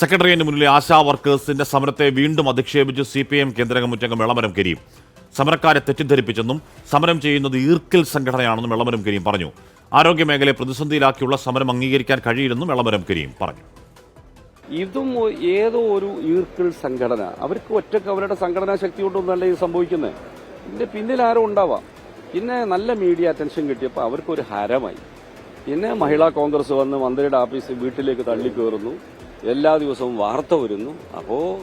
സെക്രട്ടേറിയറ്റിന് മുന്നിലെ ആശാ വർക്കേഴ്സിന്റെ സമരത്തെ വീണ്ടും അധിക്ഷേപിച്ച് സി പി എം കേന്ദ്ര കമ്മിറ്റി അംഗം വെള്ളമരം കരീം. സമരക്കാരെ തെറ്റിദ്ധരിപ്പിച്ചെന്നും സമരം ചെയ്യുന്നത് ഈർക്കിൽ സംഘടനയാണെന്നും വെള്ളമരം കരീം പറഞ്ഞു. ആരോഗ്യമേഖലയെ പ്രതിസന്ധിയിലാക്കിയുള്ള സമരം അംഗീകരിക്കാൻ കഴിയില്ലെന്നും വെള്ളമരം കരീം പറഞ്ഞു. ഇതും ഏതോ ഒരു ഈർക്കിൾ സംഘടന. അവർക്ക് ഒറ്റയ്ക്ക് അവരുടെ സംഘടനാ ശക്തി കൊണ്ടൊന്നല്ല ഇത് സംഭവിക്കുന്നത് ഇതിന്റെ പിന്നിൽ ആരോ ഉണ്ടാവാം. പിന്നെ നല്ല മീഡിയ അറ്റൻഷൻ കിട്ടിയപ്പോൾ അവർക്കൊരു ഹരമായി. പിന്നെ മഹിളാ കോൺഗ്രസ് വന്ന് മന്ത്രിയുടെ ഓഫീസ് വീട്ടിലേക്ക് തള്ളിക്കയറുന്നു എല്ലാ ദിവസവും വാർത്ത വരുന്നു. അപ്പോൾ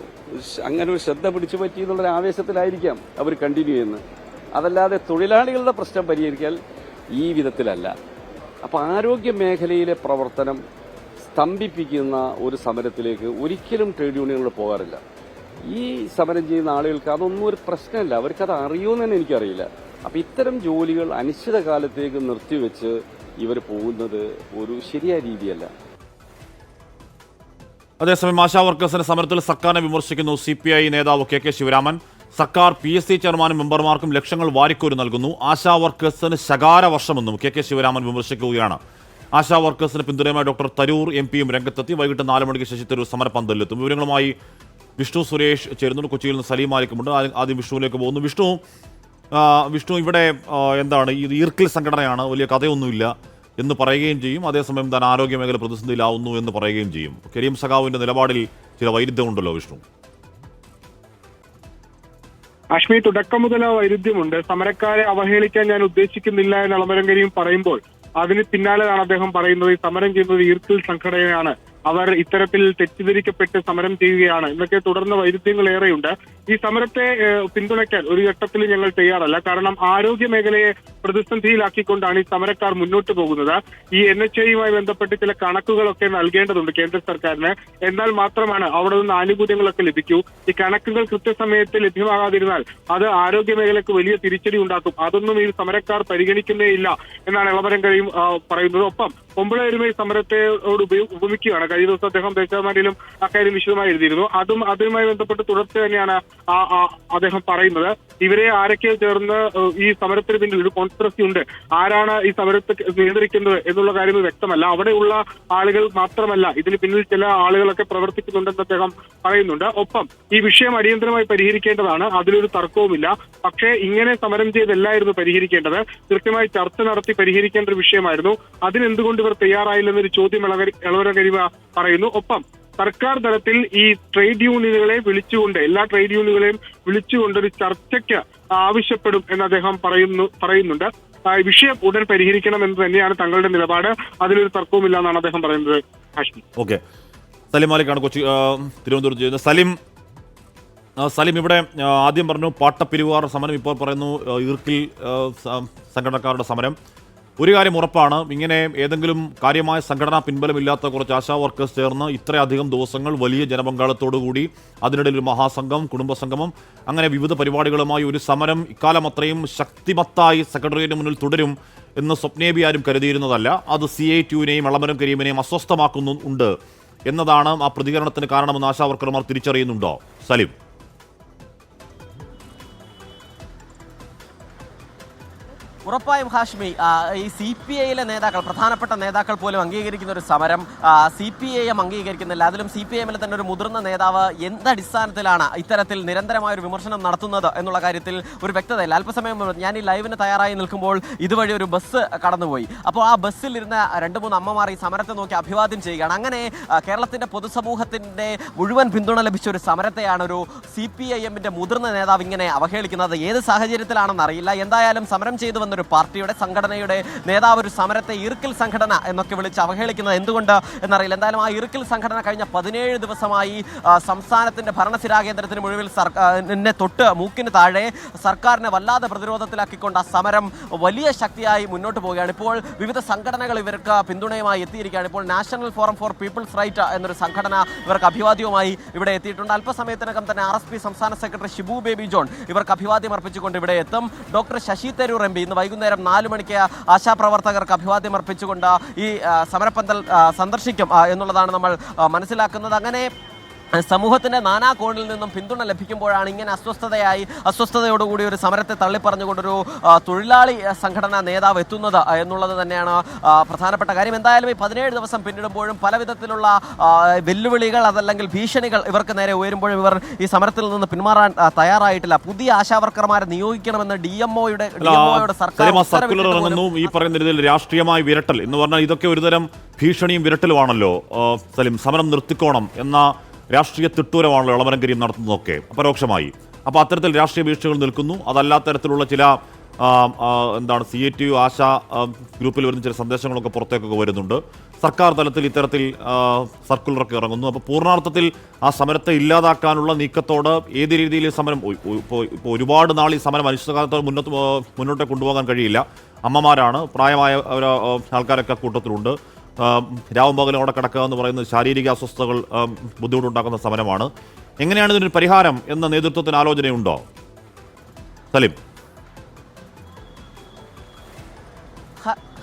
അങ്ങനെ ഒരു ശ്രദ്ധ പിടിച്ചു പറ്റി എന്നുള്ളൊരു ആവേശത്തിലായിരിക്കാം അവർ കണ്ടിന്യൂ ചെയ്യുന്നത്. അതല്ലാതെ തൊഴിലാളികളുടെ പ്രശ്നം പരിഹരിക്കാൻ ഈ വിധത്തിലല്ല. അപ്പോൾ ആരോഗ്യ മേഖലയിലെ പ്രവർത്തനം സ്തംഭിപ്പിക്കുന്ന ഒരു സമരത്തിലേക്ക് ഒരിക്കലും ട്രേഡ് യൂണിയനുകൾ പോകാറില്ല. ഈ സമരം ചെയ്യുന്ന ആളുകൾക്ക് അതൊന്നും ഒരു പ്രശ്നമല്ല. അവർക്കത് അറിയുമെന്ന് തന്നെ എനിക്കറിയില്ല. അപ്പോൾ ഇത്തരം ജോലികൾ അനിശ്ചിതകാലത്തേക്ക് നിർത്തിവെച്ച് ഇവർ പോകുന്നത് ഒരു ശരിയായ രീതിയല്ല. അതേസമയം ആശാ വർക്കേഴ്സിന്റെ സമരത്തിൽ സർക്കാരിനെ വിമർശിക്കുന്നു സി പി ഐ നേതാവ് കെ കെ ശിവരാമൻ. സർക്കാർ പി എസ് സി ചെയർമാനും മെമ്പർമാർക്കും ലക്ഷങ്ങൾ വാരിക്കോരി നൽകുന്നു. ആശാ വർക്കേഴ്സിന് ശകാര വർഷമെന്നും കെ കെ ശിവരാമൻ വിമർശിക്കുകയാണ്. ആശാ വർക്കേഴ്സിന് പിന്തുണയുമായി ഡോക്ടർ തരൂർ എം പിയും രംഗത്തെത്തി. വൈകിട്ട് നാല് മണിക്ക് ശശി തരൂർ സമരപന്തലിലെത്തും വിവരങ്ങളുമായി വിഷ്ണു സുരേഷ് ചേരുന്നുണ്ട്. കൊച്ചിയിൽ നിന്ന് സലീം മാലിക്കുമുണ്ട്. ആദ്യം- വിഷ്ണുവിലേക്ക് പോകുന്നു. വിഷ്ണു വിഷ്ണു ഇവിടെ എന്താണ്? ഈ ഈർക്കിൽ സംഘടനയാണ്. വലിയ കഥയൊന്നുമില്ല. എന്ന് പറയുകയും ചെയ്യും. അതേസമയം താൻ ആരോഗ്യ മേഖല പ്രതിസന്ധിയിലാവുന്നു എന്ന് പറയുകയും ചെയ്യും. കരീം സഖാവിന്റെ നിലപാടിൽ ചില വൈരുദ്ധ്യമുണ്ടല്ലോ വിഷ്ണു? അഷ്മി തുടക്കം മുതൽ ആ വൈരുദ്ധ്യമുണ്ട്. സമരക്കാരെ അവഹേളിക്കാൻ ഞാൻ ഉദ്ദേശിക്കുന്നില്ല എന്ന് അളമരം കരീം പറയുമ്പോൾ അതിന് പിന്നാലെയാണ് അദ്ദേഹം പറയുന്നത്. ഈ സമരം ചെയ്യുന്നത് ഈർക്കിൽ സംഘടനയാണ്. അവർ ഇത്തരത്തിൽ തെറ്റിദ്ധരിക്കപ്പെട്ട് സമരം ചെയ്യുകയാണ്. എന്നൊക്കെ തുടർന്ന് വൈരുദ്ധ്യങ്ങൾ ഏറെയുണ്ട് ഈ സമരത്തെ പിന്തുണയ്ക്കാൻ ഒരു ഘട്ടത്തിൽ ഞങ്ങൾ തയ്യാറല്ല. കാരണം ആരോഗ്യ മേഖലയെ പ്രതിസന്ധിയിലാക്കിക്കൊണ്ടാണ് ഈ സമരക്കാർ മുന്നോട്ട് പോകുന്നത്. ഈ എൻ എച്ച് ഐയുമായി ബന്ധപ്പെട്ട് ചില കണക്കുകളൊക്കെ നൽകേണ്ടതുണ്ട് കേന്ദ്ര സർക്കാരിന്. എന്നാൽ മാത്രമാണ് അവിടെ നിന്ന് ആനുകൂല്യങ്ങളൊക്കെ ലഭിക്കൂ. ഈ കണക്കുകൾ കൃത്യസമയത്ത് ലഭ്യമാകാതിരുന്നാൽ അത് ആരോഗ്യ മേഖലയ്ക്ക് വലിയ തിരിച്ചടി ഉണ്ടാക്കും. അതൊന്നും ഈ സമരക്കാർ പരിഗണിക്കുന്നേ ഇല്ല എന്നാണ് ഇളവരം കഴിയും പറയുന്നത്. ഒപ്പം പൊമ്പളരുമ ഈ സമരത്തോട് ഉപയോ- ഉപമിക്കുകയാണ്. കഴിഞ്ഞ ദിവസം അദ്ദേഹം ദേശാഭിമാനിയിലും അക്കാര്യം വിശദമായി എഴുതിയിരുന്നു. അതും അതുമായി ബന്ധപ്പെട്ട് തുടർച്ച തന്നെയാണ് അദ്ദേഹം പറയുന്നത്. ഇവരെ ആരൊക്കെ ചേർന്ന് ഈ സമരത്തിന് പിന്നിൽ ഒരു കോൺസ്പിറസി ഉണ്ട്? ആരാണ് ഈ സമരത്തെ നിയന്ത്രിക്കുന്നത് എന്നുള്ള കാര്യം വ്യക്തമല്ല. അവിടെയുള്ള ആളുകൾ മാത്രമല്ല ഇതിന് പിന്നിൽ ചില ആളുകളൊക്കെ പ്രവർത്തിക്കുന്നുണ്ടെന്ന് അദ്ദേഹം പറയുന്നുണ്ട്. ഒപ്പം ഈ വിഷയം അടിയന്തരമായി പരിഹരിക്കേണ്ടതാണ്. അതിലൊരു തർക്കവുമില്ല. പക്ഷേ ഇങ്ങനെ സമരം ചെയ്തല്ലായിരുന്നു പരിഹരിക്കേണ്ടത്. കൃത്യമായി ചർച്ച നടത്തി പരിഹരിക്കേണ്ട ഒരു വിഷയമായിരുന്നു. അതിനെന്തുകൊണ്ട് ഇവർ തയ്യാറായില്ലെന്നൊരു ചോദ്യം ഇളവര- ഇളവര പറയുന്നു. ഒപ്പം സർക്കാർ തലത്തിൽ ഈ ട്രേഡ് യൂണിയനുകളെ വിളിച്ചുകൊണ്ട് എല്ലാ ട്രേഡ് യൂണിയനുകളെയും വിളിച്ചുകൊണ്ട് ഒരു ചർച്ചയ്ക്ക് ആവശ്യപ്പെടും എന്ന് അദ്ദേഹം പറയുന്നു പറയുന്നുണ്ട്. വിഷയം ഉടൻ പരിഹരിക്കണം എന്ന് തന്നെയാണ് തങ്ങളുടെ നിലപാട്. അതിലൊരു തർക്കവുമില്ല എന്നാണ് അദ്ദേഹം പറയുന്നത് ഓക്കെ. സലിം മാലിക്കാണ് കൊച്ചി തിരുവനന്തപുരത്ത് തിരുവനന്തപുരം ചെയ്യുന്നത്. സലിം സലിം ഇവിടെ ആദ്യം പറഞ്ഞു പാട്ടപ്പിരിവാർ സമരം ഇപ്പോൾ പറയുന്നു ഇർക്കിൽ സംഘടനക്കാരുടെ സമരം. ഒരു കാര്യം ഉറപ്പാണ്. ഇങ്ങനെ ഏതെങ്കിലും കാര്യമായ സംഘടനാ പിൻബലമില്ലാത്ത കുറച്ച് ആശാ വർക്കേഴ്സ് ചേർന്ന് ഇത്രയധികം ദിവസങ്ങൾ വലിയ ജനപങ്കാളത്തോടുകൂടി അതിനിടയിൽ ഒരു മഹാസംഘം കുടുംബസംഗമം അങ്ങനെ വിവിധ പരിപാടികളുമായി ഒരു സമരം ഇക്കാലം അത്രയും ശക്തിമത്തായി സെക്രട്ടേറിയറ്റിന് മുന്നിൽ തുടരും എന്ന് സ്വപ്നേബി ആരും കരുതിയിരുന്നതല്ല. അത് സി ഐ ടിയുവിനെയും അളമരം കരീമിനെയും അസ്വസ്ഥമാക്കുന്നുണ്ട് എന്നതാണ് ആ പ്രതികരണത്തിന് കാരണമെന്ന് ആശാ വർക്കർമാർ തിരിച്ചറിയുന്നുണ്ടോ? സലിം. ഉറപ്പായും ഹാഷ്മി ഈ സി പി ഐയിലെ നേതാക്കൾ പ്രധാനപ്പെട്ട നേതാക്കൾ പോലും അംഗീകരിക്കുന്ന ഒരു സമരം സി പി ഐ എം അംഗീകരിക്കുന്നില്ല. അതിലും സി പി ഐ എമ്മിലെ തന്നെ ഒരു മുതിർന്ന നേതാവ് എന്തടിസ്ഥാനത്തിലാണ് ഇത്തരത്തിൽ നിരന്തരമായ ഒരു വിമർശനം നടത്തുന്നത് എന്നുള്ള കാര്യത്തിൽ ഒരു വ്യക്തതയില്ല. അല്പസമയം ഞാൻ ഈ ലൈവിന് തയ്യാറായി നിൽക്കുമ്പോൾ ഇതുവഴി ഒരു ബസ് കടന്നുപോയി. അപ്പോൾ ആ ബസ്സിൽ ഇരുന്ന രണ്ട് മൂന്ന് അമ്മമാർ ഈ സമരത്തെ നോക്കി അഭിവാദ്യം ചെയ്യുകയാണ്. അങ്ങനെ കേരളത്തിന്റെ കേരളത്തിന്റെ പൊതുസമൂഹത്തിന്റെ മുഴുവൻ പിന്തുണ ലഭിച്ച ഒരു സമരത്തെയാണ് ഒരു സി പി ഐ എമ്മിന്റെ മുതിർന്ന നേതാവ് ഇങ്ങനെ അവഹേളിക്കുന്നത്. ഏത് സാഹചര്യത്തിലാണെന്ന് അറിയില്ല. എന്തായാലും സമരം ചെയ്തു വന്നൊരു പാർട്ടിയുടെ സംഘടനയുടെ നേതാവ് ഒരു സമരത്തെ ഇറുക്കിൽ സംഘടന എന്നൊക്കെ വിളിച്ച് അവഹേളിക്കുന്നത് എന്തുകൊണ്ട് എന്നറിയില്ല. എന്തായാലും ആ ഇറുക്കിൽ സംഘടന കഴിഞ്ഞ പതിനേഴ് ദിവസമായി സംസ്ഥാനത്തിന്റെ ഭരണസിരാ കേന്ദ്രത്തിന് മുഴുവൻ സർക്കാരിനെ തൊട്ട് മൂക്കിന് താഴെ സർക്കാരിനെ വല്ലാതെ പ്രതിരോധത്തിലാക്കിക്കൊണ്ട് ആ സമരം വലിയ ശക്തിയായി മുന്നോട്ട് പോവുകയാണ്. ഇപ്പോൾ വിവിധ സംഘടനകൾ ഇവർക്ക് പിന്തുണയുമായി എത്തിയിരിക്കുകയാണ്. ഇപ്പോൾ national forum for people's right എന്നൊരു സംഘടന ഇവർക്ക് അഭിവാദ്യവുമായി ഇവിടെ എത്തിയിട്ടുണ്ട്. അല്പസമയത്തിനകം തന്നെ ആർ എസ് പി സംസ്ഥാന സെക്രട്ടറി ഷിബു ബേബി ജോൺ ഇവർക്ക് അഭിവാദ്യം അർപ്പിച്ചുകൊണ്ട് ഇവിടെ എത്തും. Doctor Shashi Tharoor M P ഇന്ന് വൈകുന്നേരം നാല് മണിക്ക് ആശാപ്രവർത്തകർക്ക് അഭിവാദ്യം അർപ്പിച്ചുകൊണ്ട് ഈ സമരപ്പന്തൽ സന്ദർശിക്കും എന്നുള്ളതാണ് നമ്മൾ മനസ്സിലാക്കുന്നത്. അങ്ങനെ സമൂഹത്തിന്റെ നാനാ കോണിൽ നിന്നും പിന്തുണ ലഭിക്കുമ്പോഴാണ് ഇങ്ങനെ അസ്വസ്ഥതയായി അസ്വസ്ഥതയോടുകൂടി ഒരു സമരത്തെ തള്ളിപ്പറഞ്ഞുകൊണ്ടൊരു തൊഴിലാളി സംഘടനാ നേതാവ് എത്തുന്നത് എന്നുള്ളത് തന്നെയാണ് പ്രധാനപ്പെട്ട കാര്യം. എന്തായാലും ഈ പതിനേഴ് ദിവസം പിന്നിടുമ്പോഴും പല വിധത്തിലുള്ള വെല്ലുവിളികൾ അതല്ലെങ്കിൽ ഭീഷണികൾ ഇവർക്ക് നേരെ ഉയരുമ്പോഴും ഇവർ ഈ സമരത്തിൽ നിന്ന് പിന്മാറാൻ തയ്യാറായിട്ടില്ല. പുതിയ ആശാവർക്കർമാരെ നിയോഗിക്കണമെന്ന് ഡി എം ഒയുടെ സർക്കാർ സർക്കുലർ ഇറങ്ങുന്നു ഈ പറയുന്ന രീതിയിൽ രാഷ്ട്രീയമായി വിരട്ടൽ. എന്ന് പറഞ്ഞാൽ ഇതൊക്കെ ഒരുതരം ഭീഷണിയും വിരട്ടലുമാണല്ലോ സലിം. സമരം നിർത്തിക്കോണം എന്ന രാഷ്ട്രീയ തിട്ടൂരമാണല്ലോ ഇളമരങ്കരിയും നടത്തുന്നതൊക്കെ. പരോക്ഷമായി അപ്പോൾ അത്തരത്തിൽ രാഷ്ട്രീയ ഭീഷണികൾ നിൽക്കുന്നു. അതല്ലാത്ത തരത്തിലുള്ള ചില എന്താണ് C A T U ASHA ഗ്രൂപ്പിൽ വരുന്ന ചില സന്ദേശങ്ങളൊക്കെ പുറത്തേക്കൊക്കെ വരുന്നുണ്ട്. സർക്കാർ തലത്തിൽ ഇത്തരത്തിൽ സർക്കുലറൊക്കെ ഇറങ്ങുന്നു. അപ്പോൾ പൂർണാർത്ഥത്തിൽ ആ സമരത്തെ ഇല്ലാതാക്കാനുള്ള നീക്കത്തോട് ഏത് രീതിയിൽ സമരം ഇപ്പോൾ ഇപ്പോൾ ഒരുപാട് നാൾ ഈ സമരം അനിശ്ചിതകാലത്ത് മുന്നോട്ട് മുന്നോട്ട് കൊണ്ടുപോകാൻ കഴിയില്ല. അമ്മമാരാണ്. പ്രായമായ ആൾക്കാരൊക്കെ കൂട്ടത്തിലുണ്ട്. രാവും പകലും അവിടെ കിടക്കുക എന്ന് പറയുന്നത് ശാരീരിക അസ്വസ്ഥതകൾ ബുദ്ധിമുട്ടുണ്ടാക്കുന്ന സമരമാണ്. എങ്ങനെയാണ് ഇതിനൊരു പരിഹാരം എന്ന നേതൃത്വത്തിന് ആലോചനയുണ്ടോ? സലിം.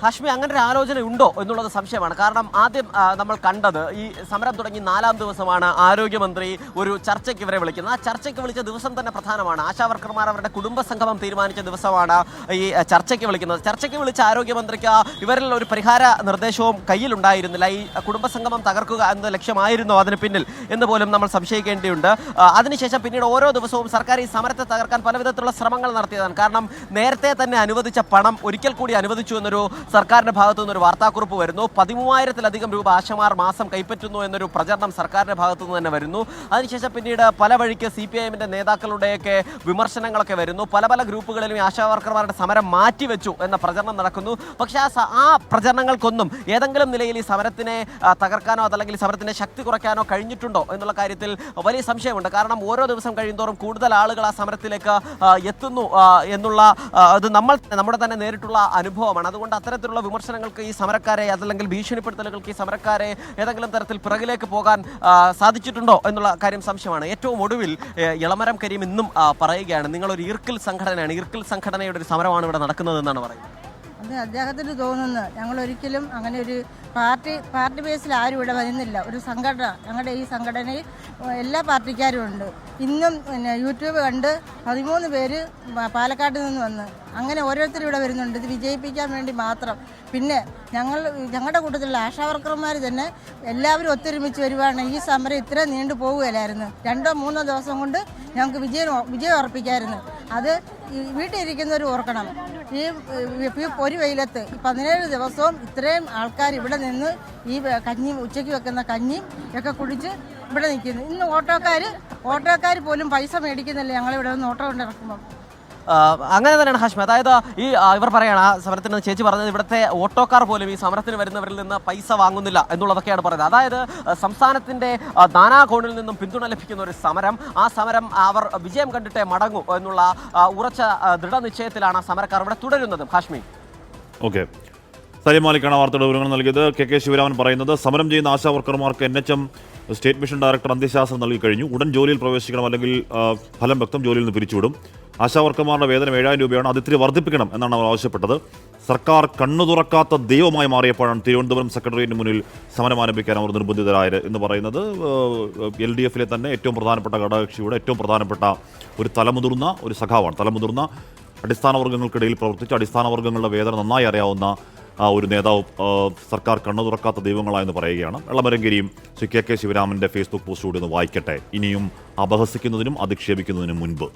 ഹാഷ്മി അങ്ങനെ ഒരു ആലോചന ഉണ്ടോ എന്നുള്ളത് സംശയമാണ്. കാരണം ആദ്യം നമ്മൾ കണ്ടത് ഈ സമരം തുടങ്ങി നാലാം ദിവസമാണ് ആരോഗ്യമന്ത്രി ഒരു ചർച്ചയ്ക്ക് ഇവരെ വിളിക്കുന്നത്. ആ ചർച്ചയ്ക്ക് വിളിച്ച ദിവസം തന്നെ പ്രധാനമാണ്. ആശാവർക്കർമാർ അവരുടെ കുടുംബ സംഗമം തീരുമാനിച്ച ദിവസമാണ് ഈ ചർച്ചയ്ക്ക് വിളിക്കുന്നത്. ചർച്ചയ്ക്ക് വിളിച്ച ആരോഗ്യമന്ത്രിക്ക് ഇവരിൽ ഒരു പരിഹാര നിർദ്ദേശവും കയ്യിലുണ്ടായിരുന്നില്ല. ഈ കുടുംബ സംഗമം തകർക്കുക എന്ന ലക്ഷ്യമായിരുന്നു അതിന് പിന്നിൽ എന്ന് പോലും നമ്മൾ സംശയിക്കേണ്ടിയുണ്ട്. അതിനുശേഷം പിന്നീട് ഓരോ ദിവസവും സർക്കാർ ഈ സമരത്തെ തകർക്കാൻ പലവിധത്തിലുള്ള ശ്രമങ്ങൾ നടത്തിയതാണ്. കാരണം നേരത്തെ തന്നെ അനുവദിച്ച പണം ഒരിക്കൽ കൂടി അനുവദിച്ചു എന്നൊരു സർക്കാരിന്റെ ഭാഗത്തു നിന്നൊരു വാർത്താക്കുറിപ്പ് വരുന്നു. പതിമൂവായിരത്തിലധികം രൂപ ആശമാർ മാസം കൈപ്പറ്റുന്നു എന്നൊരു പ്രചരണം സർക്കാരിന്റെ ഭാഗത്തു നിന്ന് തന്നെ വരുന്നു. അതിനുശേഷം പിന്നീട് പല വഴിക്ക് സി പി ഐഎമ്മിന്റെ നേതാക്കളുടെയൊക്കെ വിമർശനങ്ങളൊക്കെ വരുന്നു. പല പല ഗ്രൂപ്പുകളിലും ആശാവർക്കർമാരുടെ സമരം മാറ്റിവെച്ചു എന്ന പ്രചരണം നടക്കുന്നു. പക്ഷേ ആ ആ പ്രചരണങ്ങൾക്കൊന്നും ഏതെങ്കിലും നിലയിൽ ഈ സമരത്തിനെ തകർക്കാനോ അതല്ലെങ്കിൽ സമരത്തിന്റെ ശക്തി കുറയ്ക്കാനോ കഴിഞ്ഞിട്ടുണ്ടോ എന്നുള്ള കാര്യത്തിൽ വലിയ സംശയമുണ്ട്. കാരണം ഓരോ ദിവസം കഴിയുന്തോറും കൂടുതൽ ആളുകൾ ആ സമരത്തിലേക്ക് എത്തുന്നു എന്നുള്ള അത് നമ്മൾ നമ്മുടെ തന്നെ നേരിട്ടുള്ള അനുഭവമാണ്. അതുകൊണ്ട് അത്തരത്തിലുള്ള വിമർശനങ്ങൾക്ക് ഈ സമരക്കാരെ അതല്ലെങ്കിൽ ഭീഷണിപ്പെടുത്തലുകൾക്ക് ഈ സമരക്കാരെ ഏതെങ്കിലും തരത്തിൽ പിറകിലേക്ക് പോകാൻ സാധിച്ചിട്ടുണ്ടോ എന്നുള്ള കാര്യം സംശയമാണ്. ഏറ്റവും ഒടുവിൽ ഇളമരം കരീം ഇന്നും പറയുകയാണ് നിങ്ങളൊരു ഈർക്കിൽ സംഘടനയാണ്. ഈർക്കിൽ സംഘടനയുടെ ഒരു സമരമാണ് ഇവിടെ നടക്കുന്നത് എന്നാണ് പറയുന്നത്. അത് അദ്ദേഹത്തിന് തോന്നുന്നു. ഞങ്ങൾ ഒരിക്കലും അങ്ങനെ ഒരു പാർട്ടി പാർട്ടി ബേസിൽ ആരും ഇവിടെ വരുന്നില്ല. ഒരു സംഘടന. ഞങ്ങളുടെ ഈ സംഘടനയിൽ എല്ലാ പാർട്ടിക്കാരും ഉണ്ട്. ഇന്നും പിന്നെ യൂട്യൂബ് കണ്ട് പതിമൂന്ന് പേര് പാലക്കാട്ടിൽ പാലക്കാട് നിന്ന് വന്ന് അങ്ങനെ ഓരോരുത്തരും ഇവിടെ വരുന്നുണ്ട്. ഇത് വിജയിപ്പിക്കാൻ വേണ്ടി മാത്രം. പിന്നെ ഞങ്ങൾ ഞങ്ങളുടെ കൂട്ടത്തിലുള്ള ആശാവർക്കർമാർ തന്നെ എല്ലാവരും ഒത്തൊരുമിച്ച് വരുവാണ്. ഈ സമരം ഇത്ര നീണ്ടു പോവുകയില്ലായിരുന്നു രണ്ടോ മൂന്നോ ദിവസം കൊണ്ട് ഞങ്ങൾക്ക് വിജയം വിജയം ഉറപ്പിക്കായിരുന്നു. അത് വീട്ടിലിരിക്കുന്നവർ ഓർക്കണം. ഈ ഒരു വെയിലത്ത് പതിനേഴ് ദിവസവും ഇത്രയും ആൾക്കാർ ഇവിടെ നിന്ന് ഈ കഞ്ഞി ഉച്ചയ്ക്ക് വെക്കുന്ന കഞ്ഞിയും ഒക്കെ കുടിച്ച് ഇവിടെ നിൽക്കുന്നു. ഇന്ന് ഓട്ടോക്കാർ ഓട്ടോക്കാർ പോലും പൈസ മേടിക്കുന്നില്ല. ഞങ്ങളിവിടെ നിന്ന് ഓട്ടോ കൊണ്ട് ഇറക്കുമ്പോൾ ആ, അങ്ങനെ തന്നെയാണ് ഹാഷ്മി. അതായത് ഈ ഇവർ പറയുകയാണ് ആ സമരത്തിന് ചേച്ചി പറഞ്ഞത് ഇവിടുത്തെ ഓട്ടോക്കാർ പോലും ഈ സമരത്തിന് വരുന്നവരിൽ നിന്ന് പൈസ വാങ്ങുന്നില്ല എന്നുള്ളതൊക്കെയാണ് പറയുന്നത്. അതായത് സംസ്ഥാനത്തിന്റെ നാനാകോണിൽ നിന്നും പിന്തുണ ലഭിക്കുന്ന ഒരു സമരം ആ സമരം അവർ വിജയം കണ്ടിട്ടേ മടങ്ങൂ എന്നുള്ള ഉറച്ച ദൃഢനിശ്ചയത്തിലാണ് സമരക്കാർ ഇവിടെ തുടരുന്നത്. ഹാഷ്മി. ഓക്കെ. സലീം മാലിക്കാണ് വാർത്തയുടെ വിവരങ്ങൾ നൽകിയത്. കെ കെ ശിവരാമൻ പറയുന്നത് സമരം ചെയ്യുന്ന ASHA വർക്കർമാർക്ക് N H M state mission director അന്ത്യശാസ്ത്രം നൽകി കഴിഞ്ഞു. ഉടൻ ജോലിയിൽ പ്രവേശിക്കണം അല്ലെങ്കിൽ ഫലം വ്യക്തം ജോലിയിൽ നിന്ന് പിരിച്ചുവിടും. ആശാ വർക്കർമാരുടെ വേതനം ഏഴായിരം രൂപയാണ് അത് ഇത്തിരി വർദ്ധിപ്പിക്കണം എന്നാണ് അവർ ആവശ്യപ്പെട്ടത്. സർക്കാർ കണ്ണു തുറക്കാത്ത ദൈവമായി മാറിയപ്പോഴാണ് തിരുവനന്തപുരം സെക്രട്ടേറിയറ്റിന് മുന്നിൽ സമരം ആരംഭിക്കാൻ അവർ നിർബന്ധിതരായത് എന്ന് പറയുന്നത് എൽ ഡി എഫിലെ തന്നെ ഏറ്റവും പ്രധാനപ്പെട്ട ഘടകകക്ഷിയുടെ ഏറ്റവും പ്രധാനപ്പെട്ട ഒരു തലമുതിർന്ന ഒരു സഖാവാണ്. തലമുതിർന്ന അടിസ്ഥാന വർഗങ്ങൾക്കിടയിൽ പ്രവർത്തിച്ച് അടിസ്ഥാന വർഗങ്ങളുടെ വേദന നന്നായി അറിയാവുന്ന ഒരു നേതാവ് സർക്കാർ കണ്ണു തുറക്കാത്ത ദൈവങ്ങളായെന്ന് പറയുകയാണ്. വെള്ളമരങ്കരിയും ശ്രീ കെ കെ ശിവരാമന്റെ ഫേസ്ബുക്ക് പോസ്റ്റ് കൂടി ഒന്ന് വായിക്കട്ടെ. ഇനിയും അപഹസിക്കുന്നതിനും അധിക്ഷേപിക്കുന്നതിനും മുൻപ്.